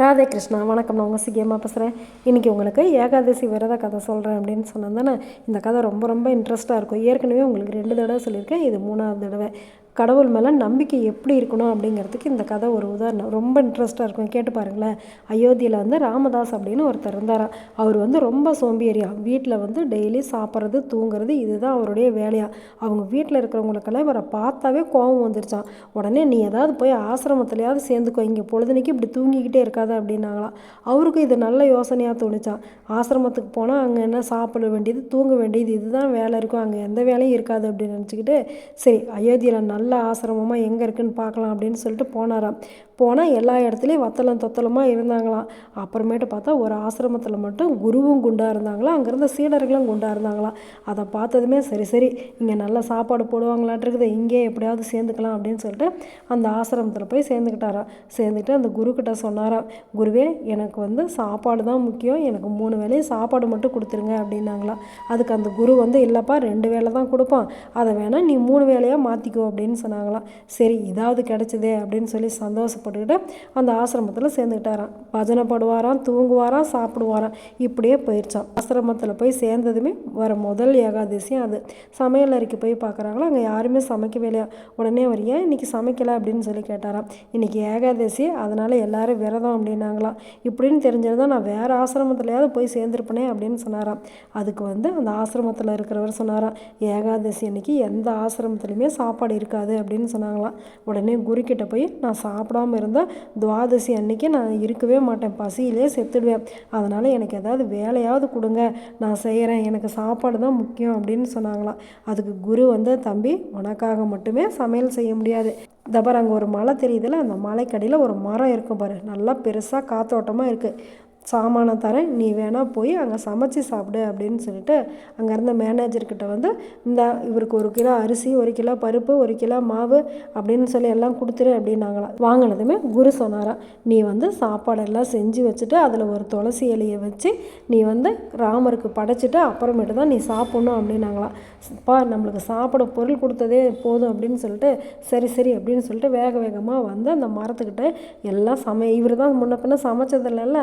ராதே கிருஷ்ணா வணக்கம். நான் உங்கள் சிக்கியமாக பேசுகிறேன் இன்றைக்கி உங்களுக்கு ஏகாதசி விரத கதை சொல்கிறேன் அப்படின்னு சொன்னேன் தானே? இந்த கதை ரொம்ப ரொம்ப இன்ட்ரெஸ்ட்டாக இருக்கும். ஏற்கனவே உங்களுக்கு ரெண்டு தடவை சொல்லியிருக்கேன். இது மூணாவது தடவை. கடவுள் மேலே நம்பிக்கை எப்படி இருக்கணும் அப்படிங்கிறதுக்கு இந்த கதை ஒரு உதாரணம். ரொம்ப இன்ட்ரெஸ்ட்டாக இருக்கும். கேட்டு பாருங்களேன். அயோத்தியில் வந்து ராமதாஸ் அப்படின்னு ஒருத்தர் இருந்தாராம் அவர் வந்து ரொம்ப சோம்பேறியா. வீட்டில் வந்து டெய்லி சாப்பிட்றது தூங்குறது இதுதான் அவருடைய வேலையா? அவங்க வீட்டில் இருக்கிறவங்களுக்கெல்லாம் இவரை பார்த்தாவே கோபம் வந்துருச்சான் உடனே நீ ஏதாவது போய் ஆசிரமத்துலையாவது சேர்ந்துக்கோ. இங்கே பொழுதுனைக்கு இப்படி தூங்கிக்கிட்டே இருக்காத அப்படின்னாங்களாம். அவருக்கு இது நல்ல யோசனையாக தோணுச்சான் ஆசிரமத்துக்கு போனால் அங்கே என்ன சாப்பிட வேண்டியது தூங்க வேண்டியது இதுதான் வேலை இருக்கும். அங்கே எந்த வேலையும் இருக்காது அப்படின்னு நினச்சிக்கிட்டு சரி அயோத்தியில் நல்ல நல்ல ஆசிரமமாக எங்கே இருக்குன்னு பார்க்கலாம் அப்படின்னு சொல்லிட்டு போனாராம். போனால் எல்லா இடத்துலையும் வத்தலம் தொத்தலமாக இருந்தாங்களாம். அப்புறமேட்டு பார்த்தா ஒரு ஆசிரமத்தில் மட்டும் குருவும் குண்டாக இருந்தாங்களாம் அங்கேருந்த சீடர்களும் குண்டாக இருந்தாங்களாம். அதை பார்த்ததுமே சரி சரி இங்கே நல்ல சாப்பாடு போடுவாங்களான்ட்டு இங்கே எப்படியாவது சேர்ந்துக்கலாம் அப்படின்னு சொல்லிட்டு அந்த ஆசிரமத்தில் போய் சேர்ந்துக்கிட்டாராம். சேர்ந்துட்டு அந்த குருக்கிட்ட சொன்னாராம் குருவே எனக்கு வந்து சாப்பாடு தான் முக்கியம் எனக்கு மூணு வேளையும் சாப்பாடு மட்டும் கொடுத்துருங்க அப்படின்னாங்களாம். அதுக்கு அந்த குரு வந்து இல்லைப்பா ரெண்டு வேலை தான் கொடுப்போம் அதை வேணால் நீ மூணு வேலையாக மாற்றிக்கோ அப்படின்னு சொன்னாங்களாம். சரி இதாவது கிடச்சிதே அப்படின்னு சொல்லி போட்டுக்கிட்டு அந்த ஆசிரமத்தில் சேர்ந்துக்கிட்டாராம். பஜனை படுவாராம் தூங்குவாராம் சாப்பிடுவாராம். இப்படியே போயிடுச்சான் ஆசிரமத்தில் போய் சேர்ந்ததுமே வர முதல் ஏகாதசியும் அது. சமையல் அறைக்கு போய் பார்க்குறாங்களா அங்கே யாருமே சமைக்கவே இல்லையா? உடனே அவர் ஏன் இன்றைக்கி சமைக்கலை? அப்படின்னு சொல்லி கேட்டாராம். இன்றைக்கி ஏகாதசி அதனால் எல்லாரும் விரதம் அப்படின்னாங்களாம். இப்படின்னு தெரிஞ்சிருந்தா நான் வேறு ஆசிரமத்துலையாவது போய் சேர்ந்துருப்பேனே அப்படின்னு சொன்னாராம். அதுக்கு வந்து அந்த ஆசிரமத்தில் இருக்கிறவர் சொன்னாராம் ஏகாதசி அன்னைக்கு எந்த ஆசிரமத்துலையுமே சாப்பாடு இருக்காது அப்படின்னு சொன்னாங்களாம். உடனே குருக்கிட்ட போய் நான் சாப்பிடாம இருந்தால் துவாதசி அன்னைக்கு நான் இருக்கவே மாட்டேன். பசியிலே செத்துடுவேன். அதனால் எனக்கு ஏதாவது வேலையாவது கொடுங்க. நான் செய்கிறேன் எனக்கு சாப்பாடு தான் முக்கியம் அப்படின்னு சொன்னாங்களாம். அதுக்கு குரு வந்து தம்பி உனக்காக மட்டுமே சமையல் செய்ய முடியாது. தபர் அங்கே ஒரு மலை தெரியுதுல்ல அந்த மலைக்கடியில் ஒரு மரம் இருக்கும் பாரு. நல்லா பெருசாக காத்தோட்டமாக இருக்குது சாமானை தரேன் நீ வேணால் போய் அங்கே சமைச்சு சாப்பிடு அப்படின்னு சொல்லிட்டு அங்கே இருந்த மேனேஜர்கிட்ட வந்து இந்த இவருக்கு ஒரு கிலோ அரிசி ஒரு கிலோ பருப்பு ஒரு கிலோ மாவு அப்படின்னு சொல்லி எல்லாம் கொடுத்துரு அப்படின்னாங்களாம் வாங்கினதுமே குரு சொன்னாராம் நீ வந்து சாப்பாடெல்லாம் செஞ்சு வச்சுட்டு அதில் ஒரு துளசி இலையை வச்சு நீ வந்து ராமருக்கு படைச்சிட்டு அப்புறமேட்டு தான் நீ சாப்பிட்ணும் அப்படின்னாங்களாம் பா நம்மளுக்கு சாப்பிட பொருள் கொடுத்ததே போதும் அப்படின்னு சொல்லிட்டு சரி சரி அப்படின்னு சொல்லிட்டு வேக வேகமாக வந்து அந்த மரத்துக்கிட்ட எல்லாம் சமை இவர் தான் முன்ன பின்ன சமைச்சதில்லைல்ல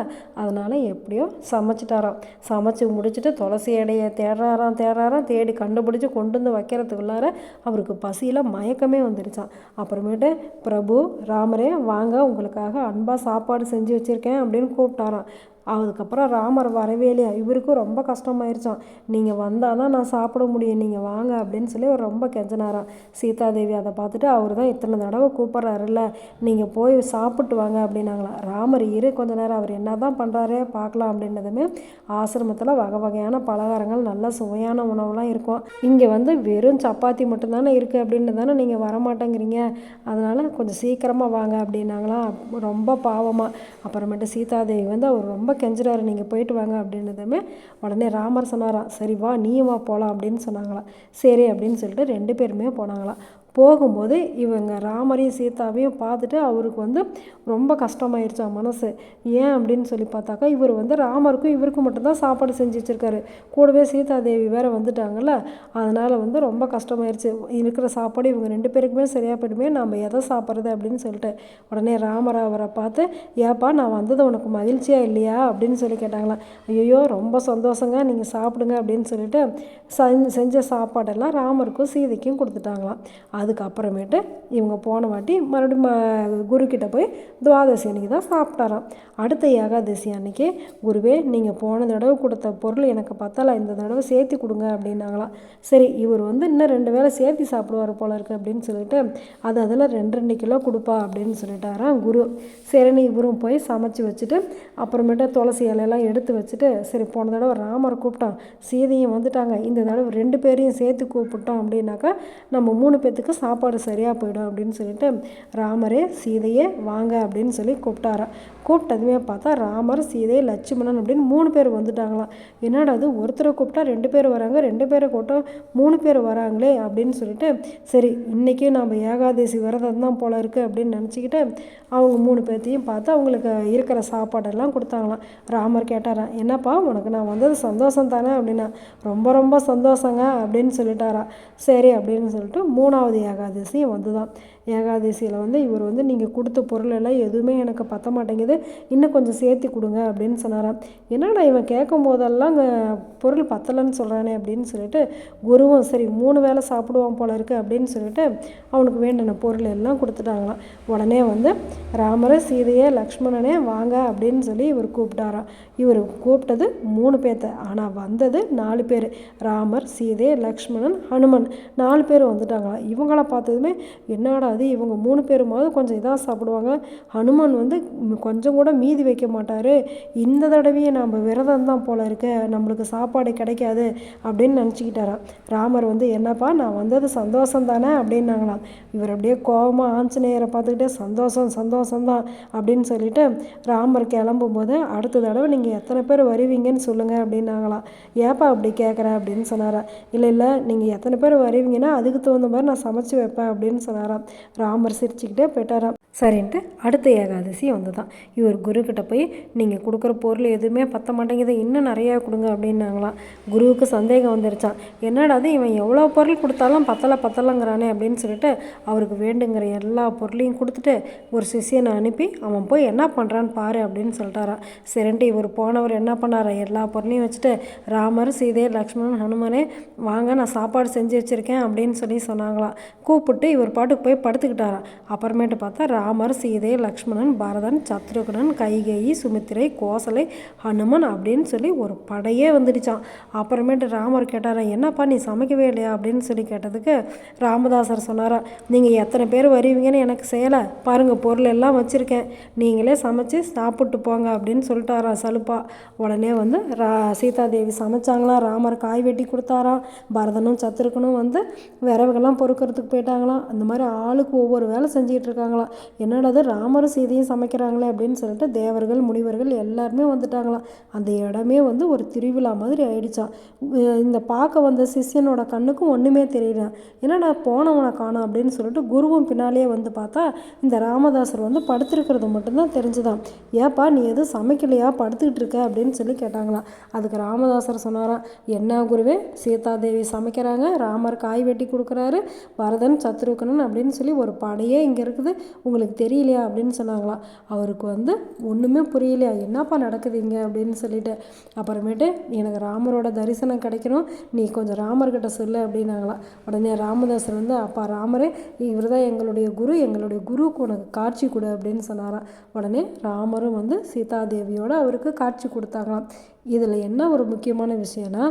அதனால் எப்படியோ சமைச்சிட்டாராம். சமைச்சு முடிச்சுட்டு துளசி இடையை தேடுறாராம் தேடுறாராம். தேடி கண்டுபிடிச்சி கொண்டு வந்து வைக்கிறதுக்குள்ளார அவருக்கு பசியில் மயக்கமே வந்துடுச்சான் அப்புறமேட்டு பிரபு ராமரே வாங்க உங்களுக்காக அன்பாக சாப்பாடு செஞ்சு வச்சுருக்கேன் அப்படின்னு கூப்பிட்டாராம். அதுக்கப்புறம் ராமர் வரவே இல்லையா இவருக்கும் ரொம்ப கஷ்டமாயிருச்சான் நீங்கள் வந்தால் தான் நான் சாப்பிட முடியும். நீங்கள் வாங்க அப்படின்னு சொல்லி அவர் ரொம்ப கெஞ்சினாராம். சீதாதேவி அதை பார்த்துட்டு அவர் தான் இத்தனை தடவை கூப்பிட்றாருல்ல நீங்கள் போய் சாப்பிட்டு வாங்க அப்படின்னாங்களாம் ராமர் இரு கொஞ்ச நேரம் அவர் என்ன தான் பண்ணுறாரு பார்க்கலாம் அப்படின்னதுமே ஆசிரமத்தில் வகை வகையான பலகாரங்கள் நல்ல சுவையான உணவுலாம் இருக்கும். இங்கே வந்து வெறும் சப்பாத்தி மட்டும்தானே இருக்குது அப்படின்னு தானே நீங்கள் வரமாட்டேங்கிறீங்க. அதனால் கொஞ்சம் சீக்கிரமாக வாங்க அப்படின்னாங்களாம். ரொம்ப பாவமாக அப்புறமேட்டு சீதாதேவி வந்து அவர் ரொம்ப கெஞ்சுறாரு நீங்கள் போயிட்டு வாங்க அப்படின்னதுமே உடனே ராமர் சொன்னாராம் சரி வா நீயும் வா போகலாம் அப்படின்னு சொன்னாங்களாம். சரி அப்படின்னு சொல்லிட்டு ரெண்டு பேருமே போனாங்களாம். போகும்போது இவங்க ராமரையும் சீதாவையும் பார்த்துட்டு அவருக்கு வந்து ரொம்ப கஷ்டமாயிருச்சா மனசு. ஏன் அப்படின்னு சொல்லி பார்த்தாக்கா இவர் வந்து ராமருக்கும் இவருக்கும் மட்டும்தான் சாப்பாடு செஞ்சு வச்சுருக்காரு. கூடவே சீதாதேவி வேறு வந்துட்டாங்கல்ல அதனால் வந்து ரொம்ப கஷ்டமாயிருச்சு. இருக்கிற சாப்பாடு இவங்க ரெண்டு பேருக்குமே சரியாக போயிடுமே நம்ம எதை சாப்பிட்றது அப்படின்னு சொல்லிட்டு. உடனே ராமர் அவரை பார்த்து ஏப்பா நான் வந்தது உனக்கு மகிழ்ச்சியாக இல்லையா? அப்படின்னு சொல்லி கேட்டாங்களாம். ஐயோ ரொம்ப சந்தோஷங்க நீங்கள் சாப்பிடுங்க அப்படின்னு சொல்லிட்டு செஞ்ச சாப்பாடெல்லாம் ராமருக்கும் சீதைக்கும் கொடுத்துட்டாங்களாம். அதுக்கப்புறமேட்டு இவங்க போன வாட்டி மறுபடியும் குருக்கிட்ட போய் துவாதசி அன்னைக்கு தான் சாப்பிட்டாராம். அடுத்த ஏகாதசி அன்னைக்கு குருவே நீங்கள் போன தடவை கொடுத்த பொருள் எனக்கு பத்தலை இந்த தடவை சேர்த்து கொடுங்க அப்படின்னாங்களாம். சரி இவர் வந்து இன்னும் ரெண்டு வேளை சேர்த்து சாப்பிடுவார் போல இருக்கு அப்படின்னு சொல்லிட்டு அது அதில் ரெண்டு ரெண்டு கிலோ கொடுப்பா அப்படின்னு சொல்லிட்டாராம் குரு. சரின்னு இவரும் போய் சமைச்சு வச்சுட்டு அப்புறமேட்டு துளசி இலையெல்லாம் எடுத்து வச்சுட்டு சரி போன தடவை ராமரை கூப்பிட்டோம் சீதையும் வந்துட்டாங்க இந்த தடவை ரெண்டு பேரையும் சேர்த்து கூப்பிட்டோம் அப்படின்னாக்கா நம்ம மூணு பேத்துக்கு பேர்த்துக்கு சாப்பாடு சரியாக போயிடும் அப்படின்னு சொல்லிட்டு ராமரே சீதையே வாங்க அப்படின்னு சொல்லி கூப்பிட்டாராம் கூப்பிட்டதுமே பார்த்தா ராமர் சீதை லட்சுமணன் அப்படின்னு மூணு பேர் வந்துட்டாங்களாம். என்னடா அது ஒருத்தரை கூப்பிட்டா ரெண்டு பேர் வராங்க ரெண்டு பேரை கூப்பிட்டா மூணு பேர் வராங்களே அப்படின்னு சொல்லிட்டு சரி இன்றைக்கும் நம்ம ஏகாதசி விரதம் தான் போல இருக்குது அப்படின்னு நினச்சிக்கிட்டு அவங்க மூணு பேர்த்தையும் பார்த்து அவங்களுக்கு இருக்கிற சாப்பாடெல்லாம் கொடுத்தாங்களாம். ராமர் கேட்டாராம் என்னப்பா உனக்கு நான் வந்தது சந்தோஷம் தானே அப்படின்னா. ரொம்ப ரொம்ப சந்தோஷங்க அப்படின்னு சொல்லிட்டாரா. சரி அப்படின்னு சொல்லிட்டு மூணாவது ஏகாதசி வந்து தான் ஏகாதசியில் வந்து இவர் வந்து நீங்கள் கொடுத்த பொருளெல்லாம் எதுவுமே எனக்கு பத்த மாட்டேங்குது. இன்னும் கொஞ்சம் சேர்த்து கொடுங்க அப்படின்னு சொன்னாராம். என்னடா இவன் கேட்கும் போதெல்லாம் அங்கே பொருள் பத்தலைன்னு சொல்கிறானே அப்படின்னு சொல்லிட்டு குருவும் சரி மூணு வேளை சாப்பிடுவான் போல இருக்கு அப்படின்னு சொல்லிட்டு அவனுக்கு வேண்டின பொருள் எல்லாம் கொடுத்துட்டாங்களாம். உடனே வந்து ராமரை சீதையே லக்ஷ்மணனே வாங்க அப்படின்னு சொல்லி இவர் கூப்பிட்டாராம். இவர் கூப்பிட்டது மூணு பேர்த்த ஆனால் வந்தது நாலு பேர். ராமர் சீதை லக்ஷ்மணன் ஹனுமன். நாலு பேர் வந்துட்டாங்களாம். இவங்கள பார்த்ததுமே என்னடா அது இவங்க மூணு பேருமாவது கொஞ்சம் இதாக சாப்பிடுவாங்க. ஹனுமன் வந்து கொஞ்சம் கூட மீதி வைக்க மாட்டார். இந்த தடவையே நம்ம விரதம் தான் போல இருக்க நம்மளுக்கு சாப்பாடு கிடைக்காது அப்படின்னு நினச்சிக்கிட்டாராம் ராமர் வந்து என்னப்பா நான் வந்தது சந்தோஷம் தானே அப்படின்னாங்களாம் இவர் அப்படியே கோபமாக ஆஞ்சநேயரை பார்த்துக்கிட்டே சந்தோஷம் சந்தோஷம்தான் அப்படின்னு சொல்லிட்டு ராமர் கிளம்பும்போது அடுத்த தடவை நீங்கள் எத்தனை பேர் வருவீங்கன்னு சொல்லுங்கள் அப்படின்னாங்களாம் ஏப்பா அப்படி கேட்குறேன் அப்படின்னு சொன்னாரா. இல்லை இல்லை நீங்கள் எத்தனை பேர் வருவீங்கன்னா அதுக்கு தகுந்த மாதிரி நான் சமைச்சு வைப்பேன் அப்படின்னு சொன்னாராம். ராமர் சிரிச்சுக்கிட்டே போயிட்டாராம். சரின்ட்டு அடுத்த ஏகாதசி வந்து தான் இவர் குருக்கிட்ட போய் நீங்கள் கொடுக்குற பொருள் எதுவுமே பத்த மாட்டேங்குது இன்னும் நிறையா கொடுங்க அப்படின்னாங்களாம். குருவுக்கு சந்தேகம் வந்துருச்சான் என்னடாது இவன் எவ்வளோ பொருள் கொடுத்தாலும் பத்தலை பத்தலைங்கிறானே அப்படின்னு சொல்லிட்டு அவருக்கு வேண்டுங்கிற எல்லா பொருளையும் கொடுத்துட்டு ஒரு சிஷியனை அனுப்பி அவன் போய் என்ன பண்ணுறான்னு பாரு அப்படின்னு சொல்லிட்டாரா சரின்ட்டு இவர் போனவர் என்ன பண்ணாரா எல்லா பொருளையும் வச்சுட்டு ராமர் சீதை லக்ஷ்மணன் ஹனுமனே வாங்க நான் சாப்பாடு செஞ்சு வச்சுருக்கேன் அப்படின்னு சொல்லி சொன்னாங்களாம். கூப்பிட்டு இவர் பாட்டுக்கு போய் படுத்துக்கிட்டாராம். அப்புறமேட்டு பார்த்தா ராமர் சீதை லக்ஷ்மணன் பரதன் சத்ருகனன் கைகேயி சுமித்திரை கோசலை ஹனுமன் அப்படின்னு சொல்லி ஒரு படையே வந்துடுச்சான் அப்புறமேட்டு ராமர் கேட்டாரா என்னப்பா நீ சமைக்கவே இல்லையா? அப்படின்னு சொல்லி கேட்டதுக்கு ராமதாசர் சொன்னாரா நீங்கள் எத்தனை பேர் வருவீங்கன்னு எனக்கு செய்யலை பாருங்கள் பொருள் எல்லாம் வச்சுருக்கேன். நீங்களே சமைச்சு சாப்பிட்டு போங்க அப்படின்னு சொல்லிட்டாரா சலுப்பா. உடனே வந்து ரா சீதாதேவி சமைச்சாங்களாம் ராமர் காய் வெட்டி கொடுத்தாராம் பரதனும் சத்ருகனும் வந்து விரவுகள்லாம் பொறுக்கிறதுக்கு போயிட்டாங்களாம். அந்த மாதிரி ஆளுக்கு ஒவ்வொரு வேலை செஞ்சுக்கிட்டு இருக்காங்களாம். என்னடாது ராமர் சீதையும் சமைக்கிறாங்களே அப்படின்னு சொல்லிட்டு தேவர்கள் முனிவர்கள் எல்லாருமே வந்துட்டாங்களாம். அந்த இடமே வந்து ஒரு திருவிழா மாதிரி ஆயிடுச்சான் இந்த பார்க்க வந்த சிஷியனோட கண்ணுக்கும் ஒன்றுமே தெரியல. என்னடா போனவனை காணோம் அப்படின்னு சொல்லிட்டு குருவும் பின்னாலேயே வந்து பார்த்தா இந்த ராமதாசர் வந்து படுத்திருக்கிறது மட்டும்தான் தெரிஞ்சுதான். ஏப்பா நீ எதுவும் சமைக்கலையா? படுத்துக்கிட்டு இருக்க அப்படின்னு சொல்லி கேட்டாங்களாம். அதுக்கு ராமதாசர் சொன்னாராம் என்ன குருவே சீதாதேவி சமைக்கிறாங்க ராமர் காய் வெட்டி கொடுக்குறாரு பரதன் சத்ருகனன் அப்படின்னு சொல்லி ஒரு படையே இங்கே இருக்குது. உங்களுக்கு உங்களுக்கு தெரியலையா? அப்படின்னு சொன்னாங்களாம். அவருக்கு வந்து ஒன்றுமே புரியலையா? என்னப்பா நடக்குது இங்கே? அப்படின்னு சொல்லிட்டு அப்புறமேட்டு எனக்கு ராமரோட தரிசனம் கிடைக்கணும். நீ கொஞ்சம் ராமர்கிட்ட சொல்லு அப்படின்னாங்களாம். உடனே ராமதாசர் வந்து அப்பா ராமரே இவர் தான் எங்களுடைய குரு. எங்களுடைய குருவுக்கு உனக்கு காட்சி கொடு அப்படின்னு சொன்னாராம். உடனே ராமரும் வந்து சீதாதேவியோட அவருக்கு காட்சி கொடுத்தாங்களாம். இதில் என்ன ஒரு முக்கியமான விஷயம்னா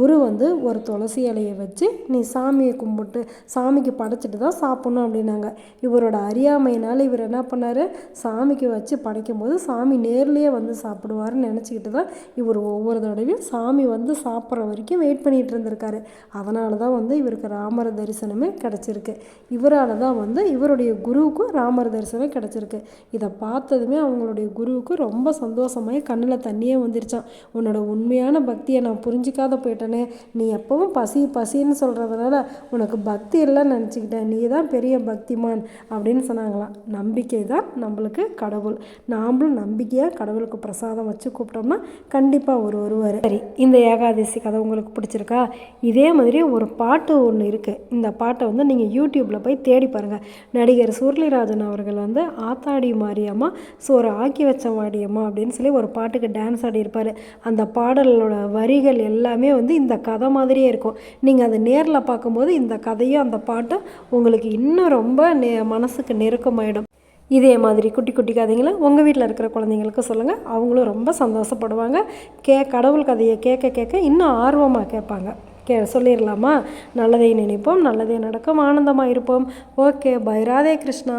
குரு வந்து ஒரு துளசி இலையை வச்சு நீ சாமியை கும்பிட்டு சாமிக்கு படைச்சிட்டு தான் சாப்பிட்ணும் அப்படின்னாங்க. இவரோட அறியாமையினால் இவர் என்ன பண்ணார்? சாமிக்கு வச்சு படைக்கும் போது சாமி நேர்லேயே வந்து சாப்பிடுவாருன்னு நினச்சிக்கிட்டு தான் இவர் ஒவ்வொரு தடவையும் சாமி வந்து சாப்பிட்ற வரைக்கும் வெயிட் பண்ணிகிட்டு இருந்திருக்காரு. அதனால தான் வந்து இவருக்கு ராமர் தரிசனமே கிடச்சிருக்கு. இவரால் தான் வந்து இவருடைய குருவுக்கும் ராமர் தரிசனம் கிடச்சிருக்கு. இதை பார்த்ததுமே அவங்களுடைய குருவுக்கு ரொம்ப சந்தோஷமாகி கண்ணில் தண்ணியே வந்துருச்சான் உன்னோட உண்மையான பக்தியை நான் புரிஞ்சிக்காத போயிட்டேனே நீ எப்பவும் பசி பசின்னு சொல்கிறதுனால உனக்கு பக்தி இல்லைன்னு நினச்சிக்கிட்டேன் நீ தான் பெரிய பக்திமான் அப்படின்னு சொன்னாங்களாம். நம்பிக்கை தான் நம்மளுக்கு கடவுள். நாமளும் நம்பிக்கையாக கடவுளுக்கு பிரசாதம் வச்சு கூப்பிட்டோம்னா கண்டிப்பாக ஒரு வருவார் சரி இந்த ஏகாதசி கதை உங்களுக்கு பிடிச்சிருக்கா? இதே மாதிரி ஒரு பாட்டு ஒன்று இருக்குது இந்த பாட்டை வந்து நீங்கள் யூடியூப்பில் போய் தேடி பாருங்கள் நடிகர் சுருளிராஜன் அவர்கள் வந்து ஆத்தாடி மாரியம்மா சோறு ஆக்கி வச்ச வாடியம்மா அப்படின்னு சொல்லி ஒரு பாட்டுக்கு டான்ஸ் ஆடியிருப்பார். அந்த பாடலோட வரிகள் எல்லாமே வந்து இந்த கதை மாதிரியே இருக்கும். நீங்கள் அதை நேரில் பார்க்கும்போது இந்த கதையும் அந்த பாட்டும் உங்களுக்கு இன்னும் ரொம்ப நெ மனசுக்கு நெருக்கமாயிடும். இதே மாதிரி குட்டி குட்டி கதைங்களை உங்கள் வீட்டில் இருக்கிற குழந்தைங்களுக்கு சொல்லுங்கள் அவங்களும் ரொம்ப சந்தோஷப்படுவாங்க. கே கடவுள் கதையை கேட்க கேட்க இன்னும் ஆர்வமாக கேட்பாங்க. கே சொல்லிடலாமா? நல்லதை நினைப்போம் நல்லதே நடக்கும் ஆனந்தமாக இருப்போம் ஓகே பை ராதே கிருஷ்ணா.